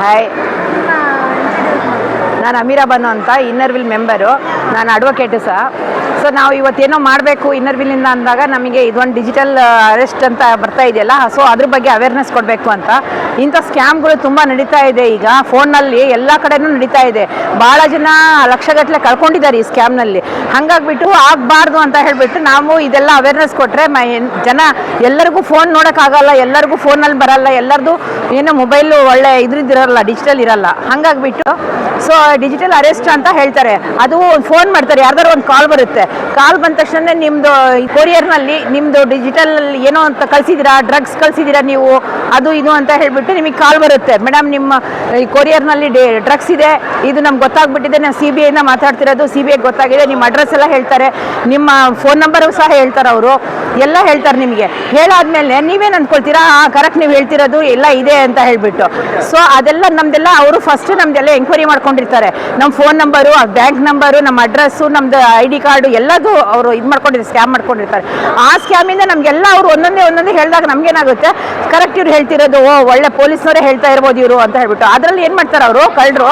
ใช้ ನಾನು ಅಮೀರಾ ಬನು ಅಂತ inner wheel member ನಾನು ಅಡ್ವೊಕೇಟು ಸಹ ಸೊ ನಾವು ಇವತ್ತೇನೋ ಮಾಡಬೇಕು ಇನ್ನರ್ ವಿಲ್ಲಿಂದ ಅಂದಾಗ ನಮಗೆ ಇದೊಂದು ಡಿಜಿಟಲ್ ಅರೆಸ್ಟ್ ಅಂತ ಬರ್ತಾ ಇದೆಯಲ್ಲ? ಸೊ ಅದ್ರ ಬಗ್ಗೆ ಅವೇರ್ನೆಸ್ ಕೊಡಬೇಕು ಅಂತ. ಇಂಥ ಸ್ಕ್ಯಾಮ್ಗಳು ತುಂಬ ನಡೀತಾ ಇದೆ ಈಗ. ಫೋನ್ನಲ್ಲಿ ಎಲ್ಲ ಕಡೆನೂ ನಡೀತಾ ಇದೆ. ಭಾಳ ಜನ ಲಕ್ಷಗಟ್ಟಲೆ ಕಳ್ಕೊಂಡಿದ್ದಾರೆ ಈ ಸ್ಕ್ಯಾಮ್ನಲ್ಲಿ ಹಾಗಾಗ್ಬಿಟ್ಟು ಆಗಬಾರ್ದು ಅಂತ ಹೇಳಿಬಿಟ್ಟು ನಾವು ಇದೆಲ್ಲ ಅವೇರ್ನೆಸ್ ಕೊಟ್ಟರೆ ಜನ ಎಲ್ಲರಿಗೂ ಫೋನ್ ನೋಡೋಕ್ಕಾಗಲ್ಲ ಎಲ್ಲರಿಗೂ ಫೋನಲ್ಲಿ ಬರಲ್ಲ, ಎಲ್ಲರದು ಏನು ಮೊಬೈಲು ಒಳ್ಳೆ ಇದ್ರದ್ದಿರಲ್ಲ ಡಿಜಿಟಲ್ ಇರಲ್ಲ. ಹಾಗಾಗ್ಬಿಟ್ಟು ಸೊ ಡಿಜಿಟಲ್ ಅರೆಸ್ಟ್ ಅಂತ ಹೇಳ್ತಾರೆ. ಅದು ಫೋನ್ ಮಾಡ್ತಾರೆ. ಯಾರ್ದಾರು ಒಂದು ಕಾಲ್ ಬರುತ್ತೆ. ಕಾಲ್ ಬಂದ ತಕ್ಷಣ ನಿಮ್ಮದು ಕೊರಿಯರ್ನಲ್ಲಿ ನಿಮ್ಮದು ಡಿಜಿಟಲ್ ಏನೋ ಅಂತ ಕಳಿಸಿದ್ದೀರಾ ಡ್ರಗ್ಸ್ ಕಳಿಸಿದ್ದೀರಾ ನೀವು, ಅದು ಇದು ಅಂತ ಹೇಳ್ಬಿಟ್ಟು ನಿಮಗೆ ಕಾಲ್ ಬರುತ್ತೆ. ಮೇಡಮ್ ನಿಮ್ಮ ಈ ಕೊರಿಯರ್ನಲ್ಲಿ ಡ್ರಗ್ಸ್ ಇದೆ. ಇದು ನಮ್ಗೆ ಗೊತ್ತಾಗ್ಬಿಟ್ಟಿದೆ. ನಾವು ಸಿ ಬಿ ಐನ ಮಾತಾಡ್ತಿರೋದು. ಸಿ ಬಿ ಐ ಗೊತ್ತಾಗಿದೆ. ನಿಮ್ಮ ಅಡ್ರೆಸ್ ಎಲ್ಲ ಹೇಳ್ತಾರೆ. ನಿಮ್ಮ ಫೋನ್ ನಂಬರು ಸಹ ಹೇಳ್ತಾರೆ ಅವರು. ಎಲ್ಲ ಹೇಳ್ತಾರೆ ನಿಮಗೆ. ಹೇಳಾದ್ಮೇಲೆ ನೀವೇನು ಅಂದ್ಕೊಳ್ತೀರಾ ಕರೆಕ್ಟ್ ನೀವು ಹೇಳ್ತಿರೋದು ಎಲ್ಲ ಇದೆ ಅಂತ ಹೇಳ್ಬಿಟ್ಟು. ಸೊ ಅದೆಲ್ಲ ನಮ್ದೆಲ್ಲ ಅವರು ಫಸ್ಟ್ ನಮ್ದೆಲ್ಲ ಎಂಕ್ವೈರಿ ಮಾಡ್ಕೊಂಡಿರ್ತಾರೆ. ನಮ್ಮ ಫೋನ್ ನಂಬರು ಬ್ಯಾಂಕ್ ನಂಬರು ನಮ್ಮ ಅಡ್ರೆಸ್ಸು ನಮ್ದು ಐ ಡಿ ಕಾರ್ಡು ಎಲ್ಲದೂ ಅವರು ಇದು ಮಾಡ್ಕೊಂಡಿರ್ತಾರೆ ಸ್ಕ್ಯಾಮ್ ಮಾಡ್ಕೊಂಡಿರ್ತಾರೆ. ಆ ಸ್ಕ್ಯಾಮಿಂದ ನಮಗೆಲ್ಲ ಅವರು ಒಂದೊಂದೇ ಒಂದೊಂದೇ ಹೇಳಿದಾಗ ನಮಗೇನಾಗುತ್ತೆ? ಕರೆಕ್ಟ್ ಇವ್ರು ಹೇಳ್ತಿರೋದು, ಓ, ಒಳ್ಳೆ ಪೊಲೀಸ್ನವರೇ ಹೇಳ್ತಾ ಇರ್ಬೋದು ಇವರು ಅಂತ ಹೇಳ್ಬಿಟ್ಟು. ಅದರಲ್ಲಿ ಏನು ಮಾಡ್ತಾರೆ ಅವರು? ಕಳ್ಳರು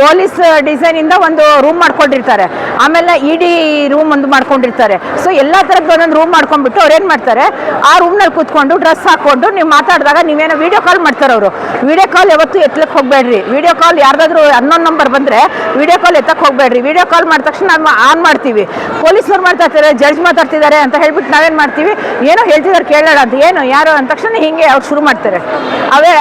ಪೊಲೀಸ್ ಡಿಸೈನಿಂದ ಒಂದು ರೂಮ್ ಮಾಡ್ಕೊಂಡಿರ್ತಾರೆ. ಆಮೇಲೆ ಇಡಿ ರೂಮ್ ಒಂದು ಮಾಡ್ಕೊಂಡಿರ್ತಾರೆ. ಸೊ ಎಲ್ಲ ಥರದ್ದು ಒಂದೊಂದು ರೂಮ್ ಮಾಡ್ಕೊಂಡ್ಬಿಟ್ಟು ಅವ್ರು ಏನು ಮಾಡ್ತಾರೆ? ಆ ರೂಮ್ನಲ್ಲಿ ಕೂತ್ಕೊಂಡು ಡ್ರೆಸ್ ಹಾಕ್ಕೊಂಡು ನೀವು ಮಾತಾಡಿದಾಗ ನೀವೇನೋ ವಿಡಿಯೋ ಕಾಲ್ ಮಾಡ್ತಾರೆ ಅವರು. ವಿಡಿಯೋ ಕಾಲ್ ಯಾವತ್ತು ಎತ್ತಲಕ್ಕೆ ಹೋಗಬೇಡ್ರಿ. ವಿಡಿಯೋ ಕಾಲ್ ಯಾರ್ದಾದ್ರೂ ಹನ್ನೊಂದು ನಂಬರ್ ಬಂದರೆ ವಿಡಿಯೋ ಕಾಲ್ ಎತ್ತಕ್ಕೆ ಹೋಗಬೇಡ್ರಿ. ವಿಡಿಯೋ ಕಾಲ್ ಮಾಡಿದ ತಕ್ಷಣ ನಾವು ಆನ್ ಮಾಡ್ತೀವಿ. ಪೊಲೀಸ್ನವ್ರು ಮಾತಾಡ್ತಾರೆ ಜಡ್ಜ್ ಮಾತಾಡ್ತಿದ್ದಾರೆ ಅಂತ ಹೇಳ್ಬಿಟ್ಟು ನಾವೇನು ಮಾಡ್ತೀವಿ? ಏನೋ ಹೇಳ್ತಿದ್ದಾರೆ ಕೇಳೋಣ ಅಂತ. ಏನು, ಯಾರು ಅಂದ ತಕ್ಷಣ ಹಿಂಗೆ ಅವ್ರು ಶುರು ಮಾಡ್ತಾರೆ. ಅವೇ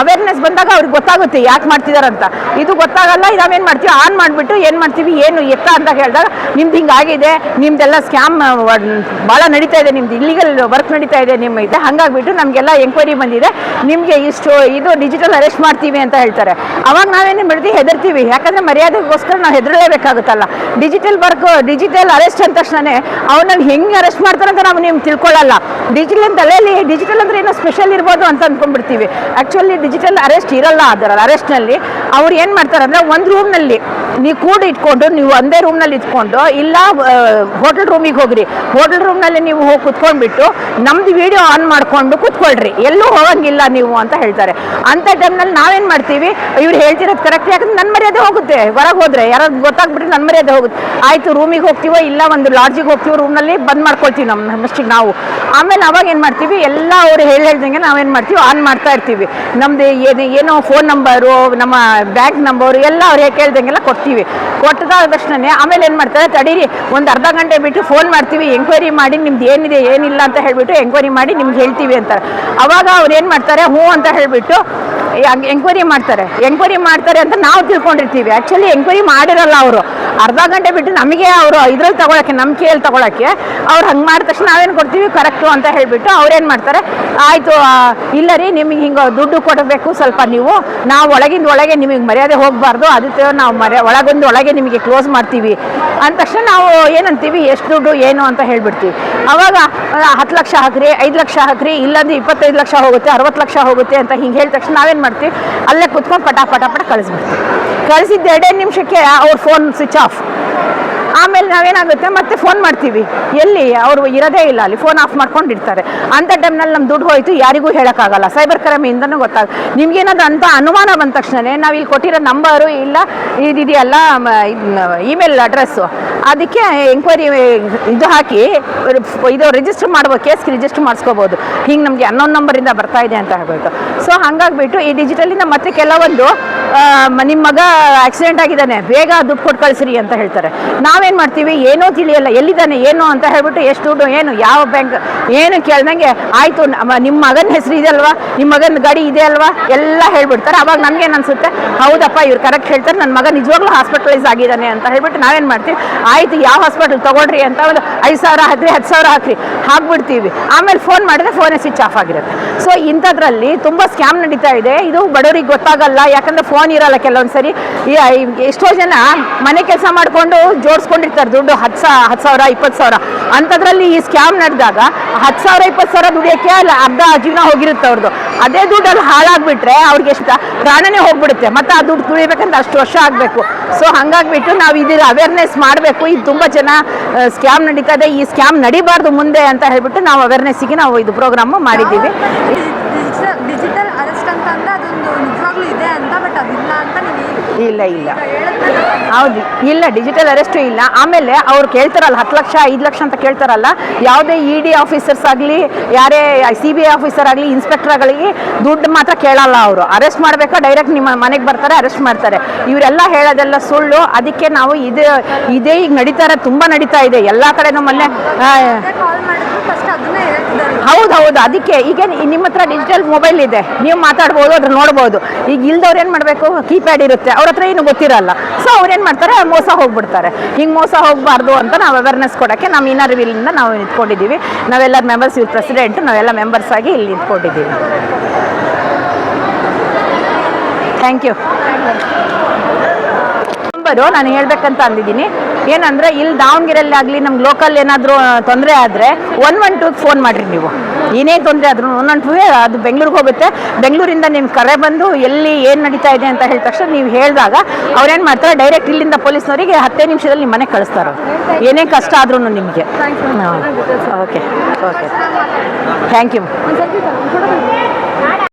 ಅವೇರ್ನೆಸ್ ಬಂದಾಗ ಅವ್ರಿಗೆ ಗೊತ್ತಾಗುತ್ತೆ ಯಾಕೆ ಮಾಡ್ತಿದ್ದಾರೆ ಅಂತ. ಇದು ಗೊತ್ತಾಗಲ್ಲ ನಾವೇನು ಮಾಡ್ತೀವಿ? ಆನ್ ಮಾಡಿಬಿಟ್ಟು ಏನು ಮಾಡ್ತೀವಿ? ಏನು ಎತ್ತ ಅಂತ ಹೇಳಿದಾಗ ನಿಮ್ದು ಹಿಂಗಾಗಿದೆ ನಿಮ್ದೆಲ್ಲ ಸ್ಕ್ಯಾಮ್ ಭಾಳ ನಡೀತಾ ಇದೆ ನಿಮ್ದು ಇಲ್ಲಿಗಲ್ ವರ್ಕ್ ನಡೀತಾ ಇದೆ, ನಿಮ್ಮ ಇದೆ ಹಾಗಾಗ್ಬಿಟ್ಟು ನಮಗೆಲ್ಲ ಎಂಕ್ವೈರಿ ಬಂದಿದೆ. ನಿಮಗೆ ಇಷ್ಟು ಇದು ಡಿಜಿಟಲ್ ಅರೆಸ್ಟ್ ಮಾಡ್ತೀವಿ ಅಂತ ಹೇಳ್ತಾರೆ. ಅವಾಗ ನಾವೇನು ಮಾಡಿದ್ವಿ ಹೆದರ್ತೀವಿ. ಯಾಕಂದರೆ ಮರ್ಯಾದೆಗೋಸ್ಕರ ನಾವು ಹೆದರಲೇಬೇಕಾಗುತ್ತಲ್ಲ. ಡಿಜಿಟಲ್ ವರ್ಕ್ ಡಿಜಿಟಲ್ ಅರೆಸ್ಟ್ ಅಂದ ತಕ್ಷಣನೇ ಅವನ್ನ ಹೆಂಗೆ ಅರೆಸ್ಟ್ ಮಾಡ್ತಾರೆ ಅಂತ ನಾವು ನಿಮ್ಗೆ ತಿಳ್ಕೊಳ್ಳಲ್ಲ. ಡಿಜಿಟಲ್ ತಲೆಯಲ್ಲಿ ಡಿಜಿಟಲ್ ಅಂದರೆ ಏನೋ ಸ್ಪೆಷಲ್ ಇರ್ಬೋದು ಅಂತ ಅಂದ್ಕೊಂಡ್ಬಿಡ್ತೀವಿ ಆ್ಯಕ್ಚುಲಿ ಡಿಜಿಟಲ್ ಅರೆಸ್ಟ್ ಇರಲ್ಲ ಅದರ ಅರೆಸ್ಟ್ನಲ್ಲಿ ಅವ್ರು ಏನು ಮಾಡ್ತಾರೆ ಅಂದರೆ ಒಂದು ರೂಮ್ನಲ್ಲಿ ನೀವು ಕೂಡ ಇಟ್ಕೊಂಡು, ನೀವು ಒಂದೇ ರೂಮ್ನಲ್ಲಿ ಇಟ್ಕೊಂಡು, ಇಲ್ಲ ಹೋಟೆಲ್ ರೂಮಿಗೆ ಹೋಗ್ರಿ. ಹೋಟೆಲ್ ರೂಮ್ನಲ್ಲಿ ನೀವು ಹೋಗಿ ಕುತ್ಕೊಂಡ್ಬಿಟ್ಟು, ನಮ್ದು ವಿಡಿಯೋ ಆನ್ ಮಾಡ್ಕೊಂಡು ಕುತ್ಕೊಳ್ರಿ. ಎಲ್ಲೂ ಹೋಗಂಗಿಲ್ಲ ನೀವು ಅಂತ ಹೇಳ್ತಾರೆ. ಅಂಥ ಟೈಮ್ನಲ್ಲಿ ನಾವೇನು ಮಾಡ್ತೀವಿ? ಇವ್ರು ಹೇಳ್ತಿರೋದು ಕರೆಕ್ಟ್ ಯಾಕಂದ್ರೆ ನನ್ನ ಮರ್ಯಾದೆ ಹೋಗುತ್ತೆ. ಹೊರಗೆ ಹೋದ್ರೆ, ಯಾರಾದ್ರು ಗೊತ್ತಾಗ್ಬಿಟ್ರೆ ನನ್ನ ಮರ್ಯಾದೆ ಹೋಗುತ್ತೆ. ಆಯಿತು ರೂಮಿಗೆ ಹೋಗ್ತೀವೋ ಇಲ್ಲ, ಒಂದು ಲಾಡ್ಜಿಗೆ ಹೋಗ್ತೀವೋ ರೂಮ್ನಲ್ಲಿ ಬಂದ್ ಮಾಡ್ಕೊಳ್ತೀವಿ ನಮ್ಮ ಮಸ್ಟಿಗೆ ನಾವು. ಆಮೇಲೆ ಅವಾಗ ಏನು ಮಾಡ್ತೀವಿ? ಎಲ್ಲ ಅವ್ರು ಹೇಳಿ ಹೇಳ್ದಂಗೆ ನಾವೇನು ಮಾಡ್ತೀವಿ? ಆನ್ ಮಾಡ್ತಾ ಇರ್ತೀವಿ. ನಮ್ಮದು ಏನು ಏನೋ ಫೋನ್ ನಂಬರು ನಮ್ಮ ಬ್ಯಾಂಕ್ ನಂಬರು ಎಲ್ಲ ಅವ್ರು ಕೇಳ್ದಂಗೆಲ್ಲ ಕೊಡ್ತೀವಿ ಕೊಟ್ಟದಾದ ತಕ್ಷಣ ಆಮೇಲೆ ಏನು ಮಾಡ್ತಾರೆ? ತಡೀರಿ, ಒಂದು ಅರ್ಧ ಗಂಟೆ ಬಿಟ್ಟು ಫೋನ್ ಮಾಡ್ತೀವಿ ಎಂಕ್ವೈರಿ ಮಾಡಿ, ನಿಮ್ದು ಏನಿದೆ, ಏನಿಲ್ಲ ಅಂತ ಹೇಳ್ಬಿಟ್ಟು ಎಂಕ್ವೈರಿ ಮಾಡಿ ನಿಮ್ಗೆ ಹೇಳ್ತೀವಿ ಅಂತಾರೆ. ಅವಾಗ ಅವ್ರು ಏನು ಮಾಡ್ತಾರೆ? ಹ್ಞೂ ಅಂತ ಹೇಳ್ಬಿಟ್ಟು ಎಂಕ್ವೈರಿ ಮಾಡ್ತಾರೆ? ಎಂಕ್ವೈರಿ ಮಾಡ್ತಾರೆ ಅಂತ ನಾವು ತಿಳ್ಕೊಂಡಿರ್ತೀವಿ. ಆ್ಯಕ್ಚುಲಿ ಎಂಕ್ವೈರಿ ಮಾಡಿರಲ್ಲ ಅವರು. ಅರ್ಧ ಗಂಟೆ ಬಿಟ್ಟು ನಮಗೆ ಅವರು ಇದ್ರಲ್ಲಿ ತಗೊಳಕ್ಕೆ ನಮ್ಮ ಕೇಳಿ ತಗೊಳಕ್ಕೆ ಅವ್ರು ಹಂಗೆ ಮಾಡಿದ ತಕ್ಷಣ ನಾವೇನು ಕೊಡ್ತೀವಿ? ಕರೆಕ್ಟು ಅಂತ ಹೇಳಿಬಿಟ್ಟು ಅವ್ರೇನು ಮಾಡ್ತಾರೆ? ಆಯಿತು ಇಲ್ಲ ರೀ, ನಿಮಗೆ ಹಿಂಗೆ ದುಡ್ಡು ಕೊಡಬೇಕು ಸ್ವಲ್ಪ ನೀವು. ನಾವು ಒಳಗಿಂದ ಒಳಗೆ ನಿಮಗೆ ಮರ್ಯಾದೆ ಹೋಗಬಾರ್ದು. ಅದಕ್ಕೆ ನಾವು ಮರ್ಯ, ಒಳಗೊಂದು ಒಳಗೆ ನಿಮಗೆ ಕ್ಲೋಸ್ ಮಾಡ್ತೀವಿ. ಅಂದ ತಕ್ಷಣ ನಾವು ಏನಂತೀವಿ ಎಷ್ಟು ದುಡ್ಡು, ಏನು? ಅಂತ ಹೇಳ್ಬಿಡ್ತೀವಿ. ಅವಾಗ, ಹತ್ತು ಲಕ್ಷ ಹಾಕ್ರಿ, ಐದು ಲಕ್ಷ ಹಾಕ್ರಿ, ಇಲ್ಲಾಂದ್ರೆ ಇಪ್ಪತ್ತೈದು ಲಕ್ಷ ಹೋಗುತ್ತೆ, ಅರವತ್ತು ಲಕ್ಷ ಹೋಗುತ್ತೆ ಅಂತ ಹಿಂಗೆ ಹೇಳಿದ ತಕ್ಷಣ ನಾವೇನು ಮಾಡ್ತೀವಿ, ಅಲ್ಲೇ ಕುತ್ಕೊಂಡು ಪಟ ಪಟ ಪಟ ಕಳಿಸ್ಬಿಡ್ತೀವಿ. ಕಳಿಸಿದ್ದು ಎರಡೇ ನಿಮಿಷಕ್ಕೆ ಅವ್ರ ಫೋನ್ ಸ್ವಿಚ್ ಆಫ್ ಆಮೇಲೆ ನಾವೇನಾಗುತ್ತೆ, ಮತ್ತೆ ಫೋನ್ ಮಾಡ್ತೀವಿ. ಎಲ್ಲಿ? ಅವರು ಇರೋದೇ ಇಲ್ಲ ಅಲ್ಲಿ ಫೋನ್ ಆಫ್ ಮಾಡ್ಕೊಂಡಿರ್ತಾರೆ. ಅಂಥ ಟೈಮ್ನಲ್ಲಿ ನಮ್ಮ ದುಡ್ಡು ಹೋಯ್ತು, ಯಾರಿಗೂ ಹೇಳೋಕ್ಕಾಗಲ್ಲ. ಸೈಬರ್ ಕ್ರೈಮಿಂದನೂ ಗೊತ್ತಾಗ, ನಿಮ್ಗೇನಾದ್ರು ಅಂತ ಅನುಮಾನ ಬಂದ ತಕ್ಷಣ ನಾವು ಇಲ್ಲಿ ಕೊಟ್ಟಿರೋ ನಂಬರು ಇಲ್ಲ ಇದಿದೆಯಲ್ಲ ಇಮೇಲ್ ಅಡ್ರೆಸ್ಸು ಅದಕ್ಕೆ ಎಂಕ್ವೈರಿ ಇದು ಹಾಕಿ, ಇದು ರಿಜಿಸ್ಟರ್ ಮಾಡ್ಬೋದು ಕೇಸ್ ರಿಜಿಸ್ಟರ್ ಮಾಡಿಸ್ಕೋಬೋದು. ಹಿಂಗೆ ನಮಗೆ ಹನ್ನೊಂದು ನಂಬರಿಂದ ಬರ್ತಾ ಇದೆ ಅಂತ ಹೇಳ್ಬಿಟ್ಟು ಸೊ ಹಾಗಾಗ್ಬಿಟ್ಟು ಈ ಡಿಜಿಟಲಿಂದ ಮತ್ತೆ ಕೆಲವೊಂದು ನಿಮ್ಮ ಮಗ ಆಕ್ಸಿಡೆಂಟ್ ಆಗಿದ್ದಾನೆ, ಬೇಗ ದುಡ್ಡು ಕೊಟ್ಟು ಕಳಿಸ್ರಿ ಅಂತ ಹೇಳ್ತಾರೆ. ನಾವೇನು ಮಾಡ್ತೀವಿ? ಏನೋ ತಿಳಿಯಲ್ಲ, ಎಲ್ಲಿದ್ದಾನೆ, ಏನು ಅಂತ ಹೇಳ್ಬಿಟ್ಟು ಎಷ್ಟು ದುಡ್ಡು, ಏನು, ಯಾವ ಬ್ಯಾಂಕ್ ಏನು ಕೇಳ್ದಂಗೆ ಆಯಿತು ನಿಮ್ಮ ಮಗನ ಹೆಸರು ಇದೆ ಅಲ್ವಾ? ನಿಮ್ಮ ಮಗನ ಗಾಡಿ ಇದೆ ಅಲ್ವಾ? ಎಲ್ಲ ಹೇಳ್ಬಿಡ್ತಾರೆ. ಅವಾಗ ನಮ್ಗೇನು ಅನ್ಸುತ್ತೆ? ಹೌದಪ್ಪ, ಇವ್ರು ಕರೆಕ್ಟ್ ಹೇಳ್ತಾರೆ. ನನ್ನ ಮಗ ನಿಜವಾಗ್ಲೂ ಹಾಸ್ಪಿಟಲೈಸ್ ಆಗಿದ್ದಾನೆ ಅಂತ ಹೇಳ್ಬಿಟ್ಟು ನಾವೇನು ಮಾಡ್ತೀವಿ? ಆಯಿತು, ಯಾವ ಹಾಸ್ಪಿಟಲ್ ತೊಗೊಳ್ರಿ ಅಂತ ಒಂದು ಐದು ಸಾವಿರ ಹಾಕ್ರಿ ಹತ್ತು ಸಾವಿರ ಹಾಕ್ರಿ. ಹಾಕ್ಬಿಡ್ತೀವಿ. ಆಮೇಲೆ ಫೋನ್ ಮಾಡಿದ್ರೆ ಫೋನೇ ಸ್ವಿಚ್ ಆಫ್ ಆಗಿರುತ್ತೆ. ಸೊ ಇಂಥದ್ರಲ್ಲಿ ತುಂಬ ಸ್ಕ್ಯಾಮ್ ನಡೀತಾ ಇದೆ. ಇದು ಬಡವರಿಗೆ ಗೊತ್ತಾಗಲ್ಲ. ಯಾಕಂದ್ರೆ ಫೋನ್ ಇರಲ್ಲ ಕೆಲವೊಂದ್ಸರಿ. ಎಷ್ಟೋ ಜನ ಮನೆ ಕೆಲಸ ಮಾಡಿಕೊಂಡು ಜೋಡಿಸ್ಕೊಂಡಿರ್ತಾರೆ. ದುಡ್ಡು ಹತ್ತು ಸಾ, ಹತ್ತು ಸಾವಿರ, ಇಪ್ಪತ್ತು ಸಾವಿರ. ಅಂಥದ್ರಲ್ಲಿ ಈ ಸ್ಕ್ಯಾಮ್ ನಡೆದಾಗ ಹತ್ತು ಸಾವಿರ, ಇಪ್ಪತ್ತು ಸಾವಿರ ದುಡಿಯೋಕ್ಕೆ ಅಲ್ಲ, ಅರ್ಧ ಜೀವನ ಹೋಗಿರುತ್ತೆ ಅವ್ರದ್ದು ಅದೇ ದುಡ್ಡಲ್ಲಿ ಹಾಳಾಗ್ಬಿಟ್ರೆ ಅವ್ರಿಗೆ ಎಷ್ಟು ಪ್ರಾಣನೇ ಹೋಗ್ಬಿಡುತ್ತೆ. ಮತ್ತು ಆ ದುಡ್ಡು ತುಳಿಬೇಕಂತ ಅಷ್ಟು ವರ್ಷ ಆಗಬೇಕು. ಸೊ ಹಂಗಾಗ್ಬಿಟ್ಟು ನಾವು ಇದರ ಅವೇರ್ನೆಸ್ ಮಾಡಬೇಕು. ಇದು ತುಂಬ ಜನ ಸ್ಕ್ಯಾಮ್ ನಡೀತಾ ಇದೆ. ಈ ಸ್ಕ್ಯಾಮ್ ನಡಿಬಾರ್ದು ಮುಂದೆ ಅಂತ ಹೇಳ್ಬಿಟ್ಟು ನಾವು ಅವೇರ್ನೆಸ್ಸಿಗೆ ನಾವು ಇದು ಪ್ರೋಗ್ರಾಮು ಮಾಡಿದ್ದೀವಿ ಡಿಜಿಟಲ್ ಅರೆಸ್ಟ್ ಅಂತ ಅಂದ್ರೆ ಅದೊಂದು ನಿಜವಾಗ್ಲೂ ಇದೆ ಅಂತ ಬಟ್ ಇಲ್ಲ ಇಲ್ಲ. ಹೌದು, ಇಲ್ಲ ಡಿಜಿಟಲ್ ಅರೆಸ್ಟು ಇಲ್ಲ. ಆಮೇಲೆ ಅವ್ರು ಕೇಳ್ತಾರಲ್ಲ, ಹತ್ತು ಲಕ್ಷ, ಐದು ಲಕ್ಷ ಅಂತ ಕೇಳ್ತಾರಲ್ಲ, ಯಾವುದೇ ಇ ಡಿ ಆಫೀಸರ್ಸ್ ಆಗಲಿ, ಯಾರೇ ಸಿ ಬಿ ಐ ಆಫೀಸರ್ ಆಗಲಿ ಇನ್ಸ್ಪೆಕ್ಟರ್ ಆಗಲಿ, ದುಡ್ಡು ಮಾತ್ರ ಕೇಳಲ್ಲ ಅವರು. ಅರೆಸ್ಟ್ ಮಾಡಬೇಕಾ ಡೈರೆಕ್ಟ್ ನಿಮ್ಮ ಮನೆಗೆ ಬರ್ತಾರೆ ಅರೆಸ್ಟ್ ಮಾಡ್ತಾರೆ. ಇವರೆಲ್ಲ ಹೇಳೋದೆಲ್ಲ ಸುಳ್ಳು. ಅದಕ್ಕೆ ನಾವು ಇದು, ಇದೇ ಈಗ ನಡೀತಾರೆ ತುಂಬ ನಡೀತಾ ಇದೆ. ಎಲ್ಲ ಕಡೆ ಮೊನ್ನೆ ಆ, ಕಾಲ್ ಮಾಡಿದ್ರು ಫಸ್ಟ್ ಅದನ್ನೇ ಹೇಳ್ತಿದ್ದಾರೆ ಹೌದು ಹೌದು. ಅದಕ್ಕೆ ಈಗ ನಿಮ್ಮ ಹತ್ರ ಡಿಜಿಟಲ್ ಮೊಬೈಲ್ ಇದೆ. ನೀವು ಮಾತಾಡ್ಬೋದು, ಅದ್ರ ನೋಡ್ಬೋದು. ಈಗ ಇಲ್ದವ್ರು ಏನು ಮಾಡಬೇಕು? ಕೀಪ್ಯಾಡ್ ಇರುತ್ತೆ. ಅವ್ರ ಹತ್ರ ಏನು ಗೊತ್ತಿರಲ್ಲ. ಸೊ ಅವ್ರು ಏನು ಮಾಡ್ತಾರೆ? ಮೋಸ ಹೋಗ್ಬಿಡ್ತಾರೆ. ಹಿಂಗೆ ಮೋಸ ಹೋಗಬಾರ್ದು ಅಂತ ನಾವು ಅವೇರ್ನೆಸ್ ಕೊಡೋಕ್ಕೆ ನಮ್ಮ ಇನ್ನರ್ ಇಂದ ನಾವು ನಿಂತ್ಕೊಂಡಿದ್ದೀವಿ ನಾವೆಲ್ಲ ಮೆಂಬರ್ಸ್ ಇವ್ರ ಪ್ರೆಸಿಡೆಂಟ್ ನಾವೆಲ್ಲ ಮೆಂಬರ್ಸ್ ಆಗಿ ಇಲ್ಲಿ ನಿಂತ್ಕೊಂಡಿದ್ದೀವಿ ಥ್ಯಾಂಕ್ ಯು ನಂಬರು ನಾನು ಹೇಳ್ಬೇಕಂತ ಅಂದಿದ್ದೀನಿ. ಏನಂದ್ರೆ ಇಲ್ಲಿ ದಾವಣಗೆರೆಯಲ್ಲಿ ಆಗಲಿ ನಮ್ಗೆ ಲೋಕಲ್ ಏನಾದರೂ ತೊಂದರೆ ಆದರೆ ಒನ್ ಒನ್ ಟೂಗೆ ಫೋನ್ ಮಾಡಿರಿ ನೀವು. ಏನೇ ತೊಂದರೆ ಆದ್ರೂ ಒನ್ ಒನ್ ಟೂಗೆ ಅದು ಬೆಂಗಳೂರಿಗೆ ಹೋಗುತ್ತೆ. ಬೆಂಗಳೂರಿಂದ ನಿಮ್ಮ ಕರೆ ಬಂದು ಎಲ್ಲಿ ಏನು ನಡೀತಾ ಇದೆ ಅಂತ ಹೇಳಿದ ತಕ್ಷಣ ನೀವು ಹೇಳಿದಾಗ ಅವ್ರೇನು ಮಾಡ್ತಾರೆ ಡೈರೆಕ್ಟ್ ಇಲ್ಲಿಂದ ಪೊಲೀಸ್ನವರಿಗೆ ಹತ್ತೇ ನಿಮಿಷದಲ್ಲಿ ನಿಮ್ಮ ಮನೆಗೆ ಕಳಿಸ್ತಾರೆ. ಏನೇ ಕಷ್ಟ ಆದ್ರೂ ನಿಮಗೆ. Okay okay thank you